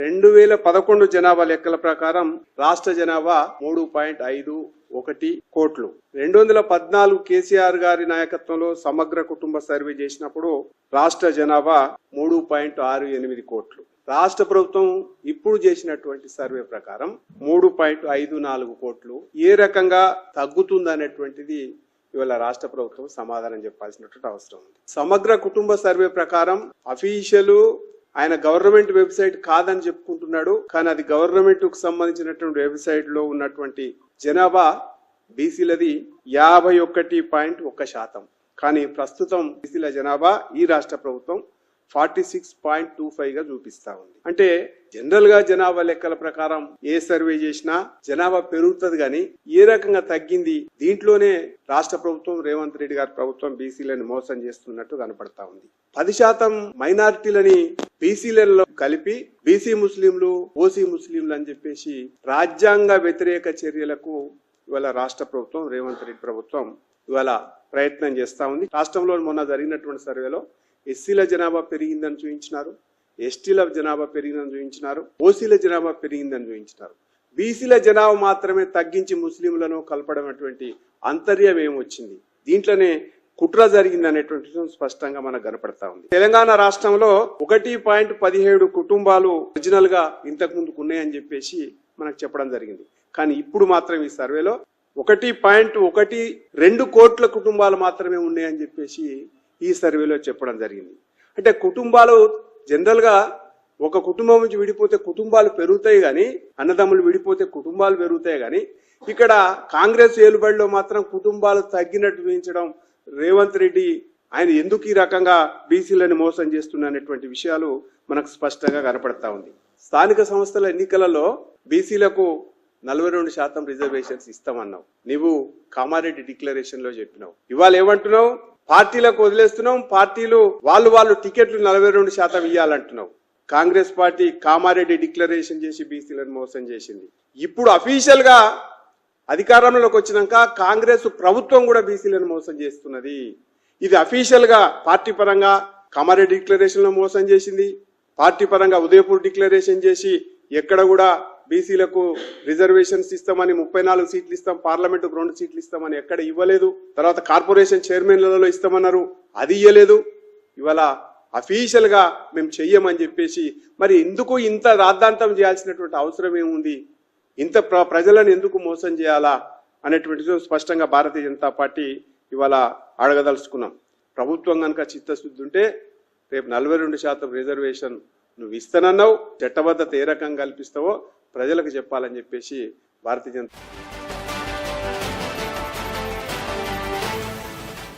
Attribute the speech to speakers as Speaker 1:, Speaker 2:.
Speaker 1: రెండు వేల పదకొండు జనాభా లెక్కల ప్రకారం రాష్ట్ర జనాభా మూడు పాయింట్ ఐదు ఒకటి కోట్లు. రెండు వందల పద్నాలుగు కేసీఆర్ గారి నాయకత్వంలో సమగ్ర కుటుంబ సర్వే చేసినప్పుడు రాష్ట్ర జనాభా మూడు పాయింట్ ఆరు ఎనిమిది కోట్లు. రాష్ట్ర ప్రభుత్వం ఇప్పుడు చేసినటువంటి సర్వే ప్రకారం మూడు పాయింట్ ఐదు నాలుగు కోట్లు. ఏ రకంగా తగ్గుతుందనేటువంటిది ఇవాళ రాష్ట్ర ప్రభుత్వం సమాధానం చెప్పాల్సినటువంటి అవసరం ఉంది. సమగ్ర కుటుంబ సర్వే ప్రకారం అఫీషియల్ ఆయన గవర్నమెంట్ వెబ్సైట్ కాదని చెప్పుకుంటున్నాడు కానీ అది గవర్నమెంట్కు సంబంధించినటువంటి వెబ్సైట్లో ఉన్నటువంటి జనాభా బీసీలది యాభై ఒకటి పాయింట్ ఒక్క శాతం. కానీ ప్రస్తుతం బీసీల జనాభా ఈ రాష్ట్ర ప్రభుత్వం ఫార్టీ సిక్స్ పాయింట్ టూ ఫైవ్గా చూపిస్తా ఉంది. అంటే జనరల్గా జనాభా లెక్కల ప్రకారం ఏ సర్వే చేసినా జనాభా పెరుగుతుంది కానీ ఏ రకంగా తగ్గింది దీంట్లోనే రాష్ట్ర ప్రభుత్వం రేవంత్ రెడ్డి గారి ప్రభుత్వం బీసీలను మోసం చేస్తున్నట్టు కనపడతా ఉంది. పది శాతం మైనారిటీలని బీసీలలో కలిపి బీసీ ముస్లింలు ఓసీ ముస్లింలు అని చెప్పేసి రాజ్యాంగ వ్యతిరేక చర్యలకు ఇవాళ రాష్ట్ర ప్రభుత్వం రేవంత్ రెడ్డి ప్రభుత్వం ఇవాళ ప్రయత్నం చేస్తా ఉంది. రాష్ట్రంలో మొన్న జరిగినటువంటి సర్వేలో ఎస్సీల జనాభా పెరిగిందని చూపించినారు ఎస్టీల జనాభా పెరిగిందని చూపించినారు ఓసీల జనాభా పెరిగిందని చూపించినారు బీసీల జనాభా మాత్రమే తగ్గించి ముస్లింలను కలపడం అటువంటి అంతర్యం ఏమొచ్చింది? దీంట్లోనే కుట్ర జరిగింది అనేటువంటి విషయం స్పష్టంగా మనకు కనపడతా ఉంది. తెలంగాణ రాష్ట్రంలో ఒకటి పాయింట్ పదిహేడు కుటుంబాలు ఒరిజినల్గా ఇంతకు ముందుకు ఉన్నాయని చెప్పేసి మనకు చెప్పడం జరిగింది. కానీ ఇప్పుడు మాత్రం ఈ సర్వేలో ఒకటి పాయింట్ ఒకటి రెండు కోట్ల కుటుంబాలు మాత్రమే ఉన్నాయని చెప్పేసి ఈ సర్వేలో చెప్పడం జరిగింది. అంటే కుటుంబాలు జనరల్గా ఒక కుటుంబం నుంచి విడిపోతే కుటుంబాలు పెరుగుతాయి గాని అన్నదమ్ములు విడిపోతే కుటుంబాలు పెరుగుతాయి గాని ఇక్కడ కాంగ్రెస్ ఏలుబడిలో మాత్రం కుటుంబాలు తగ్గినట్టు వేయించడం రేవంత్ రెడ్డి ఆయన ఎందుకు ఈ రకంగా బీసీలను మోసం చేస్తున్నటువంటి విషయాలు మనకు స్పష్టంగా కనపడతా ఉంది. స్థానిక సంస్థల ఎన్నికలలో బీసీలకు నలభై రెండు శాతం రిజర్వేషన్స్ ఇస్తామన్నావు. నీవు కామారెడ్డి డిక్లరేషన్లో చెప్పినావు. ఇవాళ ఏమంటున్నావు? పార్టీలకు వదిలేస్తున్నాం. పార్టీలు వాళ్ళు వాళ్ళు టికెట్లు నలభై రెండు శాతం ఇవ్వాలంటున్నావు కాంగ్రెస్ పార్టీ కామారెడ్డి డిక్లరేషన్ చేసి బీసీలను మోసం చేసింది. ఇప్పుడు అఫీషియల్గా అధికారంలోకి వచ్చినాక కాంగ్రెస్ ప్రభుత్వం కూడా బీసీలను మోసం చేస్తున్నది. ఇది అఫీషియల్గా పార్టీ పరంగా కామారెడ్డి డిక్లరేషన్లో మోసం చేసింది. పార్టీ పరంగా ఉదయపూర్ డిక్లరేషన్ చేసి ఎక్కడ కూడా బీసీలకు రిజర్వేషన్స్ ఇస్తామని ముప్పై నాలుగు సీట్లు ఇస్తాం పార్లమెంటుకు రెండు సీట్లు ఇస్తామని ఎక్కడ ఇవ్వలేదు. తర్వాత కార్పొరేషన్ చైర్మన్లలో ఇస్తామన్నారు అది ఇవ్వలేదు ఇవాళ అఫీషియల్గా మేము చెయ్యమని చెప్పేసి మరి ఎందుకు ఇంత రాద్ధాంతం చేయాల్సినటువంటి అవసరం ఏముంది? ఇంత ప్ర- ప్రజలను ఎందుకు మోసం చేయాలా? అనేటువంటి స్పష్టంగా భారతీయ జనతా పార్టీ ఇవాళ అడగదలుచుకున్నాం. ప్రభుత్వం కనుక చిత్తశుద్ధి ఉంటే రేపు నలభై రెండు శాతం రిజర్వేషన్ నువ్వు ఇస్తానన్నావు చట్టబద్ధత ఏ రకంగా కల్పిస్తావో ప్రజలకు చెప్పాలని చెప్పేసి భారతీయ జనతా